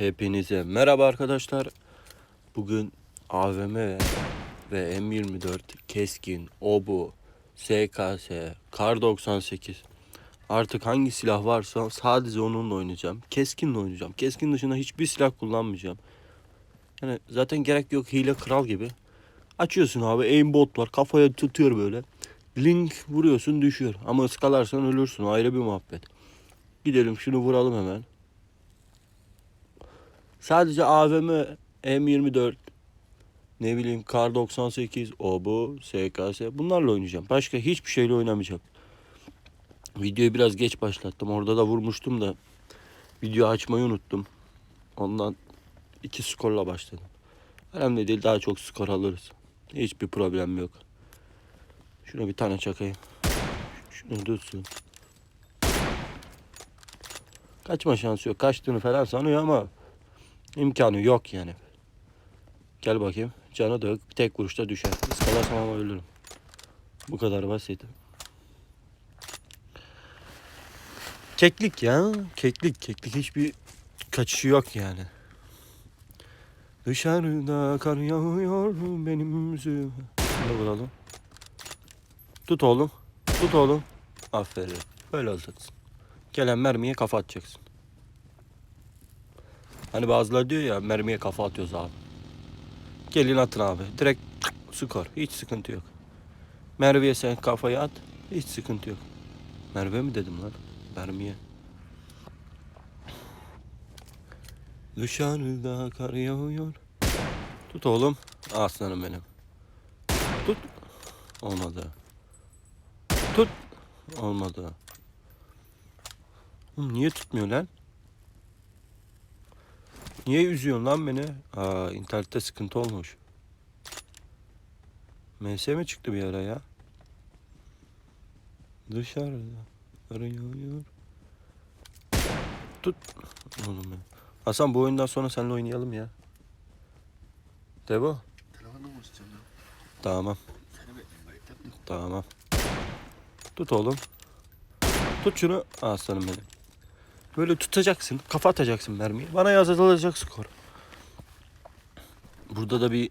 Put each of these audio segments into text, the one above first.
Hepinize merhaba arkadaşlar. Bugün AVM ve M24, Keskin, Obu, SKS, Kar 98 artık hangi silah varsa sadece onunla oynayacağım. Keskinle oynayacağım. Keskin dışında hiçbir silah kullanmayacağım. Yani zaten gerek yok hile kral gibi. Açıyorsun abi aimbot var kafaya tutuyor böyle. Link vuruyorsun düşüyor. Ama ıskalarsan ölürsün ayrı bir muhabbet. Gidelim şunu vuralım hemen. Sadece AVM, M24, ne bileyim Kar 98, OBU, SKS bunlarla oynayacağım. Başka hiçbir şeyle oynamayacağım. Videoyu biraz geç başlattım. Orada da vurmuştum da video açmayı unuttum. Ondan iki skorla başladım. Önemli değil daha çok skor alırız. Hiçbir problem yok. Şuna bir tane çakayım. Şunu dursun. Kaçma şansı yok. Kaçtığını falan sanıyor ama İmkanı yok yani. Gel bakayım. Canı da bir tek vuruşta düşer. Iskalasam ama ölürüm. Bu kadar basit. Keklik ya. Keklik. Keklik hiçbir kaçışı yok yani. Dışarıda kar yağıyor benim yüzüme. Şunu vuralım. Tut oğlum. Tut oğlum. Aferin. Böyle alacaksın. Gelen mermiye kafa atacaksın. Hani bazıları diyor ya mermiye kafa atıyoruz abi. Gelin atın abi. Direkt skor. Hiç sıkıntı yok. Merve'ye sen kafayı at. Hiç sıkıntı yok. Merve mi dedim lan? Mermiye. Dışarıda kar yağıyor. Tut oğlum. Aslanım benim. Tut. Olmadı. Tut. Olmadı. Niye tutmuyor lan? Niye üzüyorsun lan beni? Aa internette sıkıntı olmuş. MS mi çıktı bir ara ya? Dışarıda arıyor. Tut. Oğlum ya. Hasan bu oyundan sonra seninle oynayalım ya. Devo. Tamam. Tamam. Tut oğlum. Tut şunu. Aslanım benim. Böyle tutacaksın. Kafa atacaksın mermiyi. Bana yazılacak skor. Burada da bir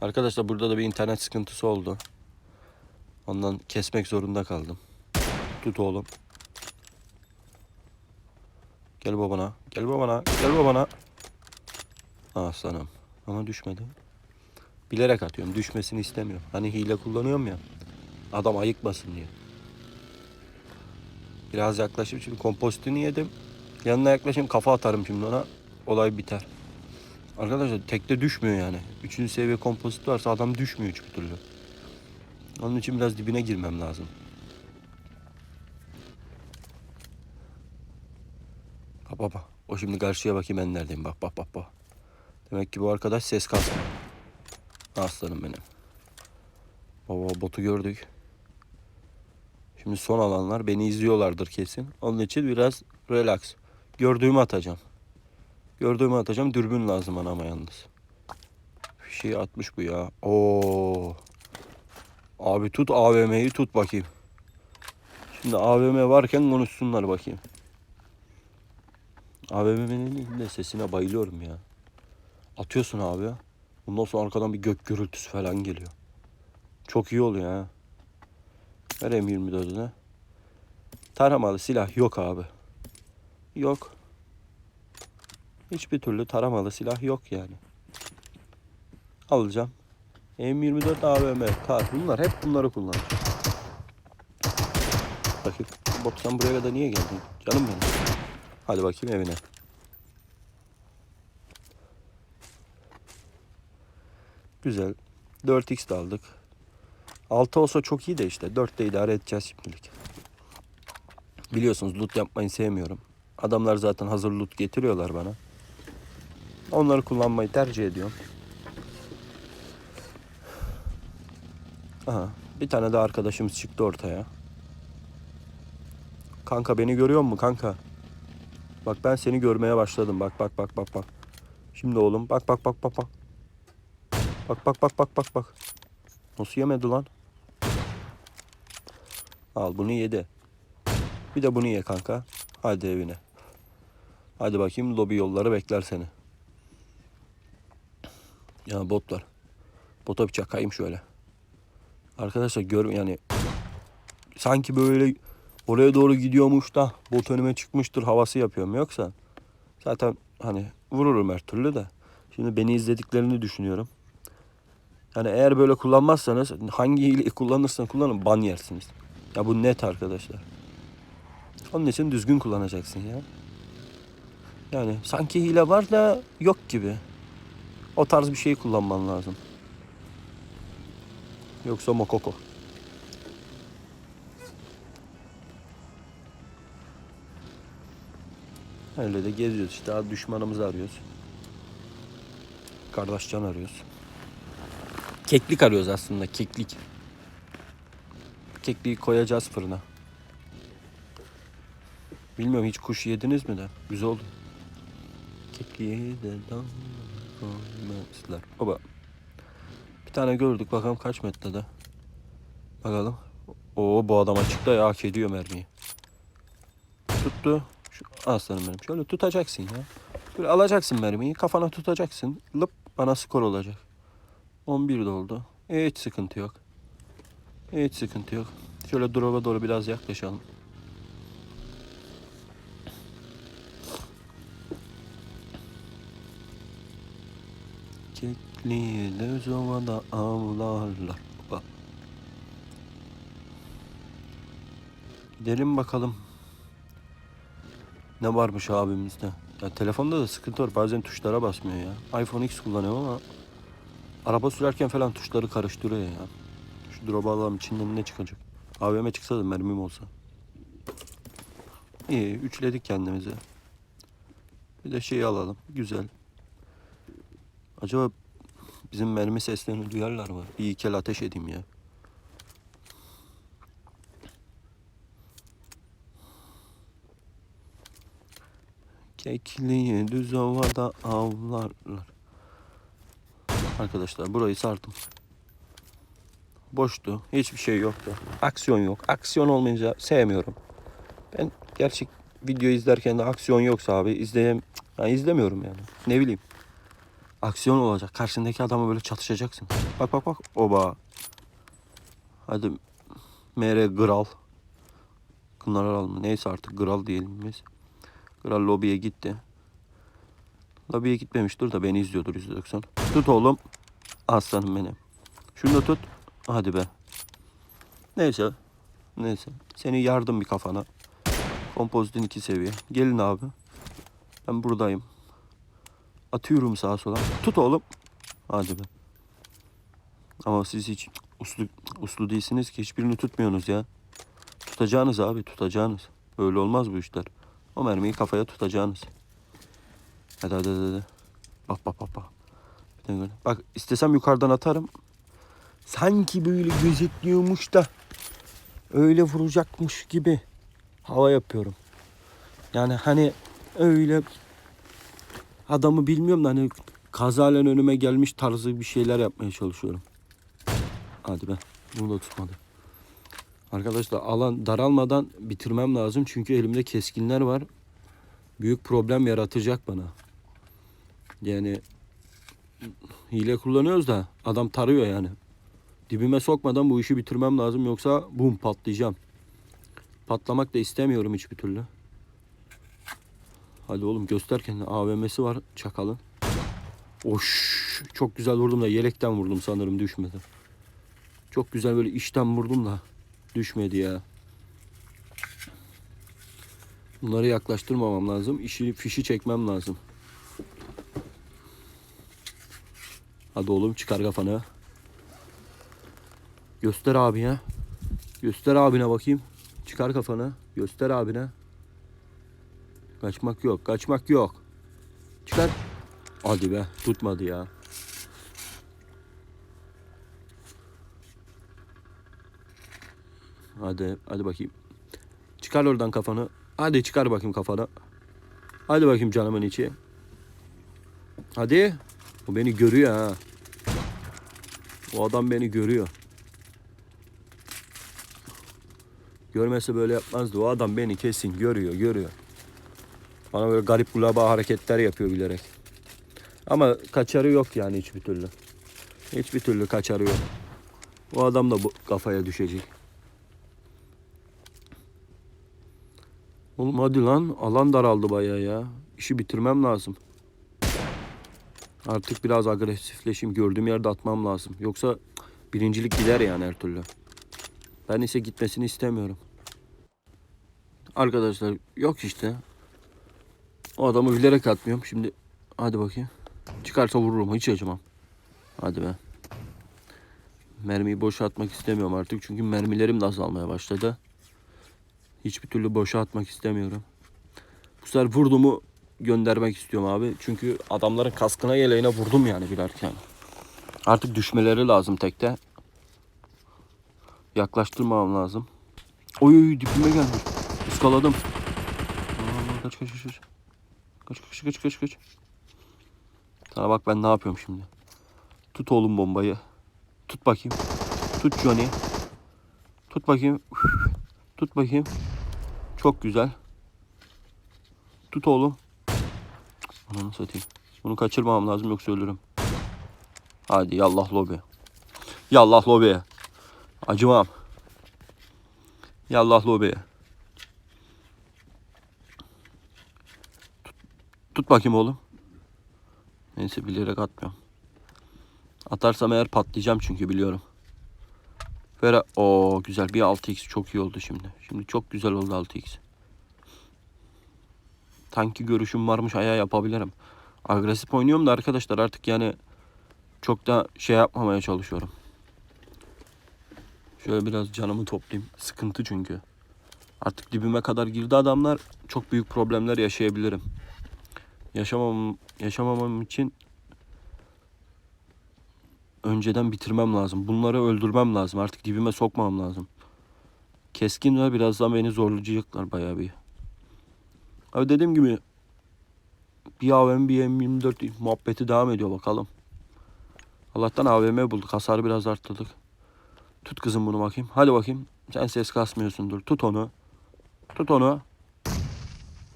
Arkadaşlar burada da bir internet sıkıntısı oldu. Ondan kesmek zorunda kaldım. Tut oğlum. Gel babana. Gel babana. Gel babana. Aslanım. Ama düşmedi. Bilerek atıyorum. Düşmesini istemiyorum. Hani hile kullanıyorum ya. Adam ayıkmasın diye. Biraz yaklaşıp şimdi kompostini yedim. Yanına yaklaşayım kafa atarım şimdi ona. Olay biter. Arkadaşlar tekte düşmüyor yani. Üçüncü seviye kompozit varsa adam düşmüyor hiçbir türlü. Onun için biraz dibine girmem lazım. Bak bak bak. O şimdi karşıya bakayım ben neredeyim. Bak bak bak bak. Demek ki bu arkadaş ses kasmıyor. Aslanım benim. Baba botu gördük. Şimdi son alanlar beni izliyorlardır kesin. Onun için biraz relax. Gördüğümü atacağım. Gördüğümü atacağım. Dürbün lazım bana ama yalnız. Bir şey atmış bu ya. Oo. Abi tut AVM'yi tut bakayım. Şimdi AVM varken konuşsunlar bakayım. AVM'nin de sesine bayılıyorum ya. Atıyorsun abi. Bundan sonra arkadan bir gök gürültüsü falan geliyor. Çok iyi oluyor ha. Ver M24'üne. Taramalı silah yok abi. Yok. Hiçbir türlü taramalı silah yok yani. Alacağım. M24 AVM, kar. Bunlar hep bunları kullanacağım. Bakayım. Bot sen buraya kadar niye geldin? Canım benim. Hadi bakayım evine. Güzel. 4x de aldık. 6 olsa çok iyi de işte 4 de idare edeceğiz şimdilik. Biliyorsunuz loot yapmayı sevmiyorum. Adamlar zaten hazır loot getiriyorlar bana. Onları kullanmayı tercih ediyorum. Aha, bir tane de arkadaşımız çıktı ortaya. Kanka beni görüyor musun kanka? Bak ben seni görmeye başladım. Bak bak bak bak bak. Şimdi oğlum bak bak bak bak bak. Bak bak bak bak bak bak. Nasıl yemedi lan? Al bunu yedi. Bir de bunu ye kanka. Hadi evine. Hadi bakayım lobi yolları bekler seni. Ya botlar. Bota bir çakayım şöyle. Arkadaşlar gör yani sanki böyle oraya doğru gidiyormuş da bot önüme çıkmıştır havası yapıyorum. Yoksa zaten hani vururum her türlü de. Şimdi beni izlediklerini düşünüyorum. Yani eğer böyle kullanmazsanız hangi hileyi kullanırsan kullanın ban yersiniz. Ya bu net arkadaşlar. Onun için düzgün kullanacaksın ya. Yani sanki hile var da yok gibi. O tarz bir şey kullanman lazım. Yoksa mokoko. Öyle de geziyoruz işte. Daha düşmanımızı arıyoruz. Kardeşcan arıyoruz. Keklik arıyoruz aslında. Keklik. Kekliği koyacağız fırına. Bilmiyorum hiç kuş yediniz mi de? Güzel oldu. Kekliği de koymazlar. Oba. Bir tane gördük bakalım kaç metrede. Bakalım. Oo bu adam açıkta ya hak ediyor mermiyi. Tuttu. Şu aslanım benim. Şöyle tutacaksın ya. Böyle alacaksın mermiyi kafana tutacaksın. Lıp bana skor olacak. 11 doldu. Hiç sıkıntı yok. Hiç sıkıntı yok. Şöyle drop'a doğru biraz yaklaşalım. Kekliği düz ovada avlarlar. Bak. Gidelim bakalım. Ne varmış abimizde. Ya telefonda da sıkıntı var. Bazen tuşlara basmıyor ya. iPhone X kullanıyorum ama araba sürerken falan tuşları karıştırıyor ya. Şu drop'u alalım içinden ne çıkacak? AVM çıksa da mermim olsa. İyi üçledik kendimizi. Bir de şeyi alalım. Güzel. Acaba bizim mermi seslerini duyarlar mı? Bir iki el ateş edeyim ya. Kekliği düz ovada avlarlar. Arkadaşlar burayı sardım. Boştu. Hiçbir şey yoktu. Aksiyon yok. Aksiyon olmayınca sevmiyorum. Ben gerçek video izlerken de aksiyon yoksa abi izleyem yani izlemiyorum yani. Ne bileyim. Aksiyon olacak. Karşındaki adamla böyle çatışacaksın. Bak bak bak. Oba. Hadi MR Gral. Kınaral mı? Neyse artık Gral diyelim biz. Kral lobiye gitti. Lobiye gitmemiştir da beni izliyordur %90. Tut oğlum. Aslanım benim. Şunu da tut. Hadi be. Neyse. Neyse. Seni yardım bir kafana. Kompozitin iki seviye. Gelin abi. Ben buradayım. Atıyorum sağa sola. Tut oğlum. Hadi be. Ama siz hiç uslu, uslu değilsiniz ki. Hiçbirini tutmuyorsunuz ya. Tutacağınız abi tutacağınız. Öyle olmaz bu işler. O mermiyi kafaya tutacağınız. Hadi hadi hadi. hadi. Bak bak bak bak. Bak istesem yukarıdan atarım. Sanki böyle gözetliyormuş da öyle vuracakmış gibi hava yapıyorum. Yani hani öyle adamı bilmiyorum da hani kazalen önüme gelmiş tarzı bir şeyler yapmaya çalışıyorum. Hadi be. Bunu da tutmadı. Arkadaşlar alan daralmadan bitirmem lazım çünkü elimde keskinler var. Büyük problem yaratacak bana. Yani hile kullanıyoruz da adam tarıyor yani. Dibime sokmadan bu işi bitirmem lazım yoksa bum patlayacağım. Patlamak da istemiyorum hiçbir türlü. Hadi oğlum göster kendini. AVM'si var çakalın. Oş çok güzel vurdum da yelekten vurdum sanırım düşmedi. Çok güzel böyle işten vurdum da düşmedi ya. Bunları yaklaştırmamam lazım. İşi fişi çekmem lazım. Hadi oğlum çıkar kafanı. Göster abine. Göster abine bakayım. Çıkar kafanı. Göster abine. Kaçmak yok. Kaçmak yok. Çıkar. Hadi be. Tutmadı ya. Hadi. Hadi bakayım. Çıkar oradan kafanı. Hadi çıkar bakayım kafanı. Hadi bakayım canımın içi. Hadi. O beni görüyor ha. O adam beni görüyor. Görmese böyle yapmazdı. O adam beni kesin görüyor, görüyor. Bana böyle garip gulaba hareketler yapıyor bilerek. Ama kaçarı yok yani hiçbir türlü. Hiçbir türlü kaçarı yok. O adam da bu kafaya düşecek. Oğlum hadi lan alan daraldı bayağı ya. İşi bitirmem lazım. Artık biraz agresifleşeyim. Gördüğüm yerde atmam lazım. Yoksa birincilik gider yani her türlü. Ben ise gitmesini istemiyorum. Arkadaşlar yok işte. O adamı bilerek atmıyorum. Şimdi hadi bakayım. Çıkarsa vururum. Hiç acımam. Hadi be. Mermiyi boşa atmak istemiyorum artık. Çünkü mermilerim de azalmaya başladı. Hiçbir türlü boşa atmak istemiyorum. Bu sefer vurdumu göndermek istiyorum abi. Çünkü adamların kaskına yeleğine vurdum yani bilerken. Artık düşmeleri lazım tekte. Yaklaştırmamam lazım. Oy oy dibime gelmiş. Iskaladım. Aa, kaç kaç kaç kaç. Kaç kaç kaç kaç. Sana bak ben ne yapıyorum şimdi. Tut oğlum bombayı. Tut bakayım. Tut Johnny. Tut bakayım. Tut bakayım. Çok güzel. Tut oğlum. Ananı satayım. Bunu kaçırmamam lazım yoksa ölürüm. Hadi yallah lobi. Yallah lobi. Acımam. Yallah lobi. Tut, tut bakayım oğlum. Neyse bilerek atmıyorum. Atarsam eğer patlayacağım çünkü biliyorum. Vera o güzel bir 6x çok iyi oldu şimdi. Şimdi çok güzel oldu 6x. Tanki görüşüm varmış ayağı yapabilirim. Agresif oynuyorum da arkadaşlar artık yani çok da şey yapmamaya çalışıyorum. Şöyle biraz canımı toplayayım. Sıkıntı çünkü. Artık dibime kadar girdi adamlar. Çok büyük problemler yaşayabilirim. Yaşamam yaşamamam için önceden bitirmem lazım. Bunları öldürmem lazım. Artık dibime sokmam lazım. Keskin ve birazdan beni zorlayacaklar bayağı bir. Abi dediğim gibi bir AVM bir M24 muhabbeti devam ediyor bakalım. Allah'tan AVM bulduk. Hasarı biraz arttırdık. Tut kızım bunu bakayım. Hadi bakayım. Sen ses kasmıyorsundur. Tut onu. Tut onu.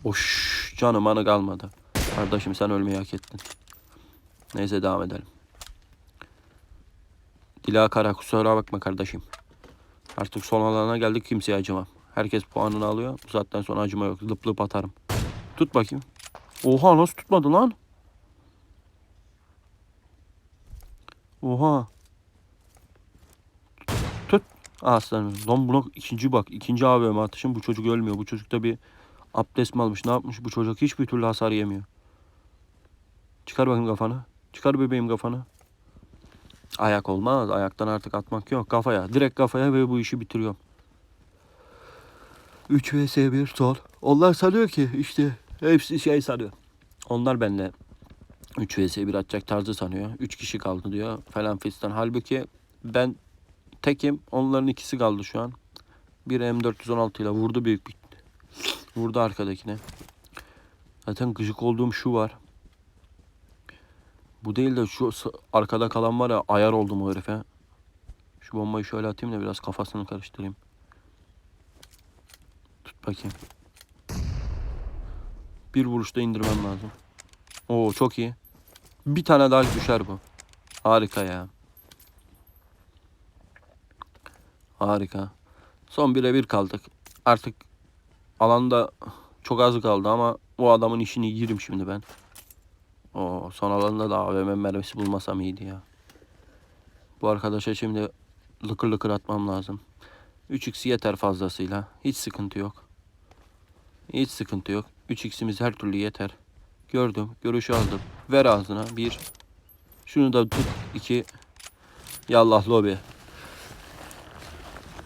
Oş canım anı kalmadı. Kardeşim sen ölmeyi hak ettin. Neyse devam edelim. Dila Kara kusura bakma kardeşim. Artık son alana geldik kimseye acımam. Herkes puanını alıyor. Bu saatten sonra acıma yok. Lıp lıp atarım. Tut bakayım. Oha nasıl tutmadı lan? Oha. Aslanım. Lan buna ikinci bak. ikinci AVM atışım. Bu çocuk ölmüyor. Bu çocuk da bir abdest mi almış? Ne yapmış? Bu çocuk hiçbir türlü hasar yemiyor. Çıkar bakayım kafanı. Çıkar bebeğim kafanı. Ayak olmaz. Ayaktan artık atmak yok. Kafaya. Direkt kafaya ve bu işi bitiriyorum. 3 vs 1 sol. Onlar sanıyor ki işte hepsi şey sanıyor. Onlar benimle 3 vs 1 atacak tarzı sanıyor. 3 kişi kaldı diyor falan fistan. Halbuki ben tekim. Onların ikisi kaldı şu an. Bir M416 ile vurdu büyük bir. Vurdu arkadakine. Zaten gıcık olduğum şu var. Bu değil de şu arkada kalan var ya ayar oldum o herife. Şu bombayı şöyle atayım da biraz kafasını karıştırayım. Tut bakayım. Bir vuruşta indirmem lazım. Oo çok iyi. Bir tane daha düşer bu. Harika ya. Harika. Son bire bir kaldık. Artık alanda çok az kaldı ama o adamın işini yerim şimdi ben. O son alanda da AVM mermisi bulmasam iyiydi ya. Bu arkadaşa şimdi lıkır lıkır atmam lazım. 3x yeter fazlasıyla. Hiç sıkıntı yok. Hiç sıkıntı yok. 3x'imiz her türlü yeter. Gördüm. Görüşü aldım. Ver ağzına. Bir. Şunu da tut. iki. Yallah lobi.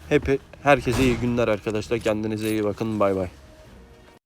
Hep herkese iyi günler arkadaşlar. Kendinize iyi bakın. Bay bay.